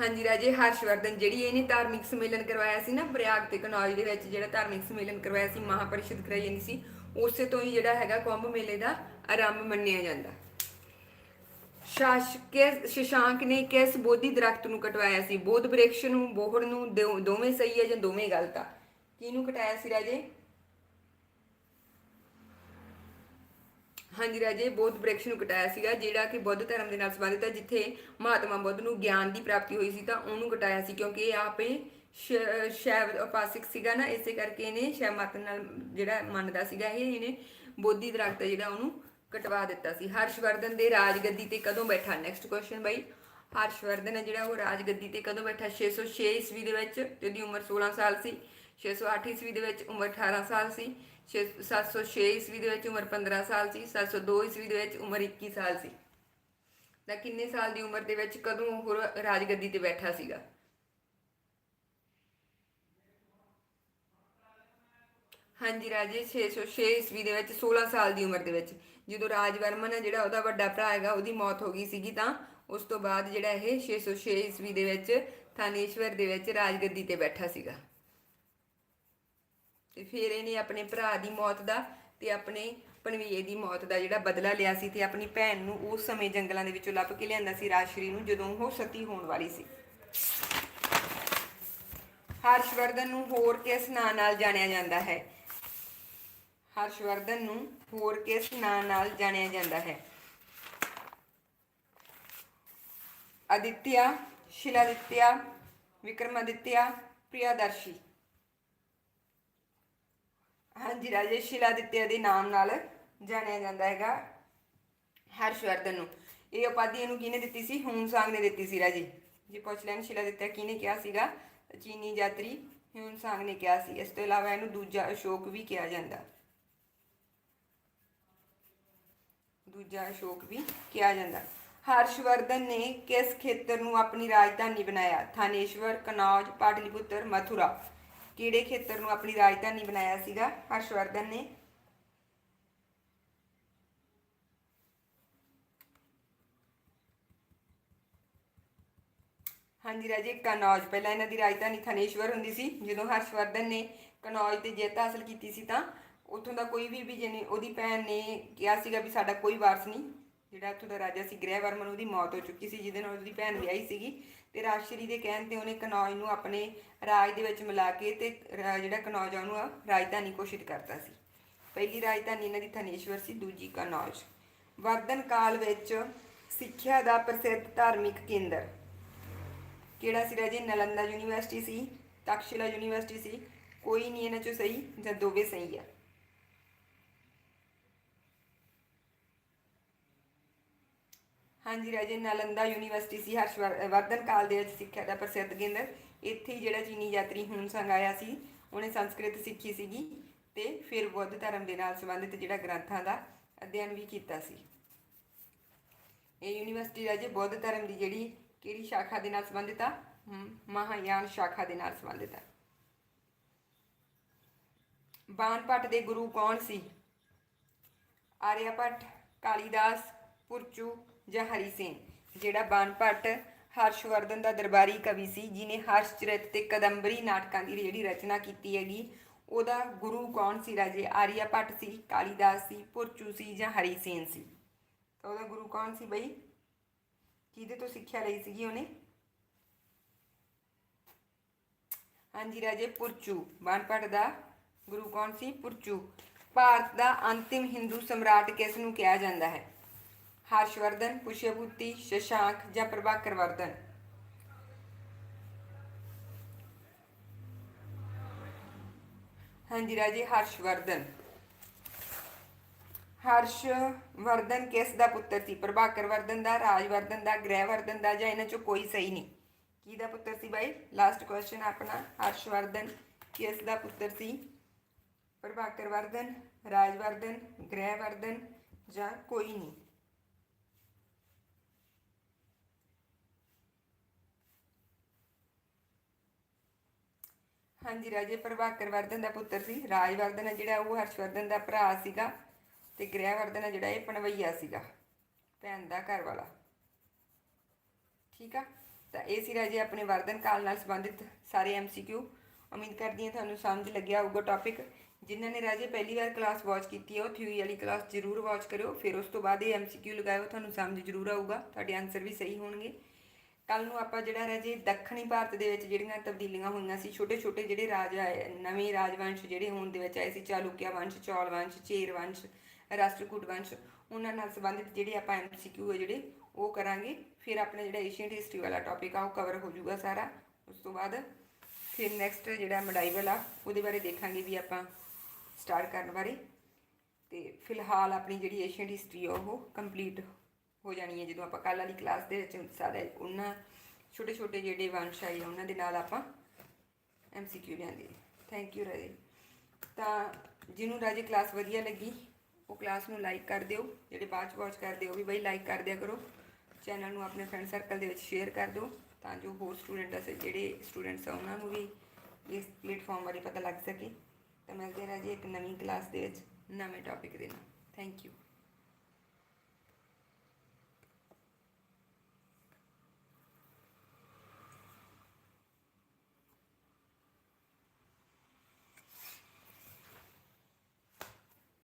ਹਾਂਜੀ ਰਾਜੇ, ਹਰਸ਼ਵਰਧਨ ਜਿਹੜੀ ਇਹਨੇ ਧਾਰਮਿਕ ਸੰਮੇਲਨ ਕਰਵਾਇਆ ਸੀ ਨਾ, ਪ੍ਰਯਾਗ ਤੇ ਕਨੌਜ ਦੇ ਵਿੱਚ ਜਿਹੜਾ ਧਾਰਮਿਕ ਸੰਮੇਲਨ ਕਰਵਾਇਆ ਸੀ, ਮਹਾਪਰਿਸ਼ਦ ਕਰਾਈ ਜਾਂਦੀ ਸੀ ਉਸੇ ਤੋਂ ਹੀ ਜਿਹੜਾ ਹੈਗਾ ਕੁੰਭ ਮੇਲੇ ਦਾ ਆਰੰਭ ਮੰਨਿਆ ਜਾਂਦਾ। ਸ਼ਾਸਕ ਸ਼ਸ਼ਾਂਕ ਨੇ ਕਿਸ ਬੋਧੀ ਦਰਖਤ ਨੂੰ ਕਟਵਾਇਆ ਸੀ? ਬੋਧ ਬ੍ਰਿਕਸ਼ ਨੂੰ, ਬੋਹੜ ਨੂੰ ਦੋਵੇਂ ਸਹੀ ਹੈ ਜਾਂ ਦੋਵੇਂ ਗਲਤ ਆ? ਕਿਹਨੂੰ ਕਟਾਇਆ ਸੀ ਰਾਜੇ? ਹਾਂਜੀ ਰਾਜੇ, ਬੋਧ ਬ੍ਰਿਕਸ਼ ਨੂੰ ਕਟਾਇਆ ਸੀਗਾ, ਜਿਹੜਾ ਕਿ ਬੁੱਧ ਧਰਮ ਦੇ ਨਾਲ ਸੰਬੰਧਿਤ ਹੈ, ਜਿੱਥੇ ਮਹਾਤਮਾ ਬੁੱਧ ਨੂੰ ਗਿਆਨ ਦੀ ਪ੍ਰਾਪਤੀ ਹੋਈ ਸੀ ਤਾਂ ਉਹਨੂੰ ਕਟਾਇਆ ਸੀ, ਕਿਉਂਕਿ ਇਹ ਆਪੇ ਸ਼ੈਵ ਉਪਾਸਕ ਸੀਗਾ ਨਾ, ਇਸੇ ਕਰਕੇ ਇਹਨੇ ਸ਼ੈਵ ਮਤ ਨਾਲ ਜਿਹੜਾ ਮੰਨਦਾ ਸੀਗਾ ਇਹ, ਇਹਨੇ ਬੋਧੀ ਦਰਖਤ ਜਿਹੜਾ ਉਹਨੂੰ ਕਟਵਾ ਦਿੱਤਾ ਸੀ। ਹਰਸ਼ਵਰਧਨ ਦੇ ਰਾਜਗੱਦੀ ਤੇ ਕਦੋਂ ਬੈਠਾ? ਨੈਕਸਟ ਕੁਐਸਚਨ ਬਾਈ। ਹਰਸ਼ਵਰਧਨ ਹੈ ਜਿਹੜਾ ਉਹ ਰਾਜਗੱਦੀ ਤੇ ਕਦੋਂ ਬੈਠਾ? 606 ਈਸਵੀ ਦੇ ਵਿੱਚ, ਤੇ ਉਹਦੀ ਉਮਰ 16 ਸਾਲ ਸੀ। 608 ਈਸਵੀ ਦੇ ਵਿੱਚ ਉਮਰ 18 ਸਾਲ ਸੀ। 6 706 ਈਸਵੀ ਦੇ ਵਿੱਚ ਉਮਰ 15 ਸਾਲ ਸੀ। 702 ਈਸਵੀ ਦੇ ਵਿੱਚ ਉਮਰ 21 ਸਾਲ ਸੀ। ਤਾਂ ਕਿੰਨੇ ਸਾਲ ਦੀ ਉਮਰ ਦੇ ਵਿੱਚ ਕਦੋਂ ਉਹ ਰਾਜਗੱਦੀ ਤੇ ਬੈਠਾ ਸੀਗਾ? ਹਾਂਜੀ ਰਾਜੇ 606 ਈਸਵੀ ਦੇ ਵਿੱਚ 16 ਸਾਲ ਦੀ ਉਮਰ ਦੇ ਵਿੱਚ। ਜਦੋਂ ਰਾਜਵਰਮਨ ਹੈ ਜਿਹੜਾ ਉਹਦਾ ਵੱਡਾ ਭਰਾ ਹੈਗਾ, ਉਹਦੀ ਮੌਤ ਹੋ ਗਈ ਸੀਗੀ ਤਾਂ, ਉਸ ਤੋਂ ਬਾਅਦ ਜਿਹੜਾ ਇਹ 606 ਈਸਵੀ ਦੇ ਵਿੱਚ ਥਾਨੇਸ਼ਵਰ ਦੇ ਵਿੱਚ ਰਾਜਗੱਦੀ ਤੇ ਬੈਠਾ ਸੀਗਾ। ਤੇ ਫਿਰ ਇਹਨੇ ਆਪਣੇ ਭਰਾ ਦੀ ਮੌਤ ਦਾ ਤੇ ਆਪਣੇ ਪਣਵੀਏ ਦੀ ਮੌਤ ਦਾ ਜਿਹੜਾ ਬਦਲਾ ਲਿਆ ਸੀ ਤੇ ਆਪਣੀ ਭੈਣ ਨੂੰ ਉਸ ਸਮੇਂ ਜੰਗਲਾਂ ਦੇ ਵਿੱਚੋਂ ਲੱਭ ਕੇ ਲਿਆਂਦਾ ਸੀ, ਰਾਜਸ਼੍ਰੀ ਨੂੰ, ਜਦੋਂ ਉਹ ਸਤੀ ਹੋਣ ਵਾਲੀ ਸੀ। ਹਰਸ਼ਵਰਧਨ ਨੂੰ ਹੋਰ ਕਿਸ ਨਾਂ ਨਾਲ ਜਾਣਿਆ ਜਾਂਦਾ ਹੈ? ਹਰਸ਼ਵਰਧਨ ਨੂੰ ਹੋਰ ਕਿਸ ਨਾਂ ਨਾਲ ਜਾਣਿਆ ਜਾਂਦਾ ਹੈ? ਅਦਿੱਤਿਆ ਸ਼ਿਲਾਦਿੱਤਿਆ, ਵਿਕਰਮਾਦਿੱਤਿਆ ਪ੍ਰਿਯਦਰਸ਼ੀ ਹਾਂਜੀ ਰਾਜੇ ਸ਼ਿਲਾਦਿੱਤਿਆ ਦੇ ਨਾਮ ਨਾਲ ਜਾਣਿਆ ਜਾਂਦਾ ਹੈਗਾ ਹਰਸ਼ਵਰਧਨ ਨੂੰ। ਇਹ ਉਪਾਧੀ ਇਹਨੂੰ ਕਿਹਨੇ ਦਿੱਤੀ ਸੀ? ਹੂਨਸਾਂਗ ਨੇ ਦਿੱਤੀ ਸੀ ਰਾਜੇ। ਜੇ ਪੁੱਛ ਲੈਣ, ਸ਼ਿਲਾਦਿੱਤਿਆ ਕਿਹਨੇ ਕਿਹਾ ਸੀਗਾ? ਚੀਨੀ ਯਾਤਰੀ ਹੂਨਸਾਂਗ ਨੇ ਕਿਹਾ ਸੀ। ਇਸ ਤੋਂ ਇਲਾਵਾ ਇਹਨੂੰ ਦੂਜਾ ਅਸ਼ੋਕ ਵੀ ਕਿਹਾ ਜਾਂਦਾ। ਦੂਜਾ ਅਸ਼ੋਕ ਵੀ ਕਿਹਾ ਜਾਂਦਾ ਹਰਸ਼ਵਰਧਨ ਨੇ ਕਿਸ ਖੇਤਰ ਨੂੰ ਆਪਣੀ ਰਾਜਧਾਨੀ ਬਣਾਇਆ? ਥਾਨੇਸ਼ਵਰ, ਕਨੌਜ, ਪਾਟਲੀਪੁੱਤਰ, ਮਥੁਰਾ। ਕਿਹੜੇ ਖੇਤਰ ਨੂੰ ਆਪਣੀ ਰਾਜਧਾਨੀ ਬਣਾਇਆ ਸੀਗਾ? ਹਰਸ਼ਵਰਧਨ ਨੇ। ਹਾਂਜੀ ਰਾਜੇ, ਕਨੌਜ। ਪਹਿਲਾਂ ਇਹਨਾਂ ਦੀ ਰਾਜਧਾਨੀ ਥਾਨੇਸ਼ਵਰ ਹੁੰਦੀ ਸੀ। ਜਦੋਂ ਹਰਸ਼ਵਰਧਨ ਨੇ ਕਨੌਜ ਤੇ ਜਿੱਤ ਹਾਸਲ ਕੀਤੀ ਸੀ ਤਾਂ ਉੱਥੋਂ ਦਾ ਕੋਈ ਵੀ ਵੀ ਜਿਹਨੇ ਉਹਦੀ ਭੈਣ ਨੇ ਕਿਹਾ ਸੀਗਾ ਵੀ ਸਾਡਾ ਕੋਈ ਵਾਰਸ ਨਹੀਂ, ਜਿਹੜਾ ਉੱਥੋਂ ਦਾ ਰਾਜਾ ਸੀ ਗ੍ਰਹਿਵਰਮਨ ਉਹਦੀ ਮੌਤ ਹੋ ਚੁੱਕੀ ਸੀ, ਜਿਹਦੇ ਨਾਲ ਉਹਦੀ ਭੈਣ ਵਿਆਹੀ ਸੀਗੀ ਤੇ ਰਾਜਸ਼ਰੀ ਦੇ ਕਹਿਣ ਤੇ ਉਹਨੇ ਕਨੌਜ ਨੂੰ ਆਪਣੇ ਰਾਜ ਦੇ ਵਿੱਚ ਮਿਲਾ ਕੇ ਤੇ ਜਿਹੜਾ ਕਨੌਜ ਆ ਉਹਨੂੰ ਆ ਰਾਜਧਾਨੀ ਘੋਸ਼ਿਤ ਕਰਤਾ ਸੀ। ਪਹਿਲੀ ਰਾਜਧਾਨੀ ਇਹਨਾਂ ਦੀ ਥਾਨੇਸ਼ਵਰ ਸੀ, ਦੂਜੀ ਕਨੌਜ। ਵਰਦਨ ਕਾਲ ਵਿੱਚ ਸਿੱਖਿਆ ਦਾ ਪ੍ਰਸਿੱਧ ਧਾਰਮਿਕ ਕੇਂਦਰ ਕਿਹੜਾ ਸੀ ਰਾਜੇ ਨਲੰਦਾ ਯੂਨੀਵਰਸਿਟੀ ਸੀ, ਤਕਸ਼ਿਲਾ ਯੂਨੀਵਰਸਿਟੀ ਸੀ। ਕੋਈ ਨਹੀਂ ਇਹਨਾਂ ਚੋਂ ਸਹੀ ਜਾਂ ਦੋਵੇਂ ਸਹੀ ਆ। ਹਾਂਜੀ ਰਾਜੇ ਨਾਲੰਦਾ ਯੂਨੀਵਰਸਿਟੀ ਸੀ ਹਰਸ਼ਵਰਧਨ ਕਾਲ ਦੇ ਵਿੱਚ ਸਿੱਖਿਆ ਦਾ ਪ੍ਰਸਿੱਧ ਕੇਂਦਰ। ਇੱਥੇ ਹੀ ਜਿਹੜਾ ਚੀਨੀ ਯਾਤਰੀ ਹੁਣ ਸੰਗ ਆਇਆ ਸੀ ਉਹਨੇ ਸੰਸਕ੍ਰਿਤ ਸਿੱਖੀ ਸੀਗੀ ਤੇ ਫਿਰ ਬੁੱਧ ਧਰਮ ਦੇ ਨਾਲ ਸੰਬੰਧਿਤ ਜਿਹੜਾ ਗ੍ਰੰਥਾਂ ਦਾ ਅਧਿਐਨ ਵੀ ਕੀਤਾ ਸੀ। ਇਹ ਯੂਨੀਵਰਸਿਟੀ ਰਾਜੇ ਬੁੱਧ ਧਰਮ ਦੀ ਜਿਹੜੀ ਕਿਹੜੀ ਸ਼ਾਖਾ ਦੇ ਨਾਲ ਸੰਬੰਧਿਤ ਆ? ਹਮ, ਮਹਾਯਾਨ ਸ਼ਾਖਾ ਦੇ ਨਾਲ ਸੰਬੰਧਿਤ ਆ। ਬਾਣਭੱਟ ਦੇ ਗੁਰੂ ਕੌਣ ਸੀ? ਆਰਿਆਭੱਟ ਕਾਲੀਦਾਸ ਪੁਰਚੂ ਜਾਂ ਹਰੀ ਸਿੰਘ ਜਿਹੜਾ ਬਾਣਭੱਟ ਹਰਸ਼ਵਰਧਨ ਦਾ ਦਰਬਾਰੀ ਕਵੀ ਸੀ ਜਿਨੇ ਹਰਸ਼ਚਰਿਤ ਤੇ ਕਦੰਬਰੀ ਨਾਟਕਾਂ ਦੀ ਜਿਹੜੀ ਰਚਨਾ ਕੀਤੀ ਹੈਗੀ। ਉਹਦਾ ਗੁਰੂ ਕੌਣ ਸੀ ਰਾਜੇ? ਆਰੀਆ ਭੱਟ ਸੀ, ਕਾਲੀਦਾਸ ਸੀ, ਪੁਰਚੂ ਸੀ ਜਾਂ ਹਰੀ ਸੇਨ ਸੀ? ਤਾਂ ਉਹਦਾ ਗੁਰੂ ਕੌਣ ਸੀ ਬਈ? ਕਿਹਦੇ ਤੋਂ ਸਿੱਖਿਆ ਲਈ ਸੀਗੀ ਉਹਨੇ? ਹਾਂਜੀ ਰਾਜੇ, ਪੁਰਚੂ। ਬਾਣਭੱਟ ਦਾ ਗੁਰੂ ਕੌਣ ਸੀ? ਪੁਰਚੂ। ਭਾਰਤ ਦਾ ਅੰਤਿਮ ਹਿੰਦੂ ਸਮਰਾਟ ਕਿਸ ਨੂੰ ਕਿਹਾ ਜਾਂਦਾ ਹੈ? ਹਰਸ਼ਵਰਧਨ ਪੁਸ਼ਯਭੂਤੀ ਸ਼ਸ਼ਾਂਕ ਜਾਂ ਪ੍ਰਭਾਕਰ ਵਰਧਨ ਹਾਂਜੀ ਰਾਜੇ ਹਰਸ਼ਵਰਧਨ ਹਰਸ਼ਵਰਧਨ ਕਿਸ ਦਾ ਪੁੱਤਰ ਸੀ ਪ੍ਰਭਾਕਰ ਵਰਧਨ ਦਾ ਰਾਜਵਰਧਨ ਦਾ ਗ੍ਰਹਿਵਰਧਨ ਦਾ ਜਾਂ ਇਹਨਾਂ ਚੋਂ ਕੋਈ ਸਹੀ ਨਹੀਂ ਕਿਹਦਾ ਪੁੱਤਰ ਸੀ ਬਾਈ ਲਾਸਟ ਕੁਐਸਚਨ ਆਪਣਾ ਹਰਸ਼ਵਰਧਨ ਕਿਸ ਦਾ ਪੁੱਤਰ ਸੀ ਪ੍ਰਭਾਕਰ ਵਰਧਨ ਰਾਜਵਰਧਨ ਗ੍ਰਹਿਵਰਧਨ ਜਾਂ ਕੋਈ ਨਹੀਂ ਹਾਂਜੀ, ਰਾਜੇ ਪ੍ਰਭਾਕਰ ਵਰਧਨ ਦਾ ਪੁੱਤਰ ਸੀ, ਰਾਜ ਵਰਧਨ ਹੈ ਜਿਹੜਾ, ਉਹ ਹਰਸ਼ਵਰਧਨ ਦਾ ਭਰਾ ਸੀਗਾ ਤੇ ਗ੍ਰਹਿਵਰਧਨ ਹੈ ਜਿਹੜਾ, ਇਹ ਪਣਵਈਆ ਸੀਗਾ, ਭੈਣ ਦਾ ਘਰ ਵਾਲਾ। ਠੀਕ ਆ? ਤਾਂ ਇਹ ਸੀ ਰਾਜੇ ਆਪਣੇ ਵਰਧਨ ਕਾਲ ਨਾਲ ਸੰਬੰਧਿਤ ਸਾਰੇ ਐਮਸੀਕਿਊ ਉਮੀਦ ਕਰਦੀ ਹਾਂ ਤੁਹਾਨੂੰ ਸਮਝ ਲੱਗਿਆ ਹੋਊਗਾ ਟੌਪਿਕ ਜਿਨ੍ਹਾਂ ਨੇ ਰਾਜੇ ਪਹਿਲੀ ਵਾਰ ਕਲਾਸ ਵਾਚ ਕੀਤੀ ਹੈ ਉਹ ਥਿਊਰੀ ਵਾਲੀ ਕਲਾਸ ਜ਼ਰੂਰ ਵਾਚ ਕਰਿਓ। ਫਿਰ ਉਸ ਤੋਂ ਬਾਅਦ ਇਹ ਐਮਸੀਕਿਊ ਲਗਾਇਓ, ਤੁਹਾਨੂੰ ਸਮਝ ਜ਼ਰੂਰ ਆਊਗਾ। ਤੁਹਾਡੇ ਆਨਸਰ ਵੀ ਸਹੀ ਹੋਣਗੇ। ਕੱਲ ਨੂੰ ਆਪਾਂ ਜਿਹੜਾ ਰਾਜੇ ਦੱਖਣੀ ਭਾਰਤ ਦੇ ਵਿੱਚ ਜਿਹੜੀਆਂ ਤਬਦੀਲੀਆਂ ਹੋਈਆਂ ਸੀ ਛੋਟੇ ਛੋਟੇ ਜਿਹੜੇ ਰਾਜ ਆਏ, ਨਵੇਂ ਰਾਜਵੰਸ਼ ਜਿਹੜੇ ਹੋਣ ਦੇ ਵਿੱਚ ਆਏ ਸੀ, ਚਾਲੁਕਿਆ ਵੰਸ਼ ਚੌਲ ਵੰਸ਼ ਚੇਰ ਵੰਸ਼, ਰਾਸ਼ਟਰਕੂਟ ਵੰਸ਼, ਉਹਨਾਂ ਨਾਲ ਸੰਬੰਧਿਤ ਜਿਹੜੇ ਆਪਾਂ ਐਮਸੀਕਿਊ ਹੈ ਜਿਹੜੇ, ਉਹ ਕਰਾਂਗੇ। ਫਿਰ ਆਪਣਾ ਜਿਹੜਾ ਏਸ਼ੀਅਨ ਹਿਸਟਰੀ ਵਾਲਾ ਟੌਪਿਕ ਆ, ਉਹ ਕਵਰ ਹੋ ਜਾਊਗਾ ਸਾਰਾ। ਉਸ ਤੋਂ ਬਾਅਦ ਫਿਰ ਨੈਕਸਟ ਜਿਹੜਾ ਮਡਾਈਵਲ ਆ, ਉਹਦੇ ਬਾਰੇ ਦੇਖਾਂਗੇ ਵੀ ਆਪਾਂ ਸਟਾਰਟ ਕਰਨ ਬਾਰੇ। ਤੇ ਫਿਲਹਾਲ ਆਪਣੀ ਜਿਹੜੀ ਏਸ਼ੀਅਨ ਹਿਸਟਰੀ ਆ, ਉਹ ਕੰਪਲੀਟ ਹੋ ਜਾਣੀ ਹੈ ਜਦੋਂ ਆਪਾਂ ਕੱਲ੍ਹ ਵਾਲੀ ਕਲਾਸ ਦੇ ਵਿੱਚ ਸਾਰੇ ਉਹਨਾਂ ਛੋਟੇ ਛੋਟੇ ਜਿਹੜੇ ਵੰਸ਼ ਆਏ ਆ, ਉਹਨਾਂ ਦੇ ਨਾਲ ਆਪਾਂ ਐਮਸੀਕਿਊ ਲਿਆਂਦੇ ਥੈਂਕ ਯੂ ਰਾਜੇ ਤਾਂ ਜਿਹਨੂੰ ਰਾਜੇ ਕਲਾਸ ਵਧੀਆ ਲੱਗੀ ਉਹ ਕਲਾਸ ਨੂੰ ਲਾਈਕ ਕਰ ਦਿਓ ਜਿਹੜੇ ਬਾਅਦ ਚ ਵਾਚ ਕਰਦੇ ਹੋ ਵੀ ਬਈ ਲਾਈਕ ਕਰ ਦਿਆ ਕਰੋ। ਚੈਨਲ ਨੂੰ ਆਪਣੇ ਫਰੈਂਡ ਸਰਕਲ ਦੇ ਵਿੱਚ ਸ਼ੇਅਰ ਕਰ ਦਿਓ ਤਾਂ ਜੋ ਹੋਰ ਸਟੂਡੈਂਟ ਅਸੇ ਜਿਹੜੇ ਸਟੂਡੈਂਟਸ ਆ ਉਹਨਾਂ ਨੂੰ ਵੀ ਇਸ ਪਲੇਟਫਾਰਮ ਬਾਰੇ ਪਤਾ ਲੱਗ ਸਕੇ। ਤਾਂ ਮਿਲਦੇ ਹਾਂ ਰਾਜੇ ਇੱਕ ਨਵੀਂ ਕਲਾਸ ਦੇ ਵਿੱਚ ਨਵੇਂ ਟੌਪਿਕ ਦੇ ਨਾਲ। Thank you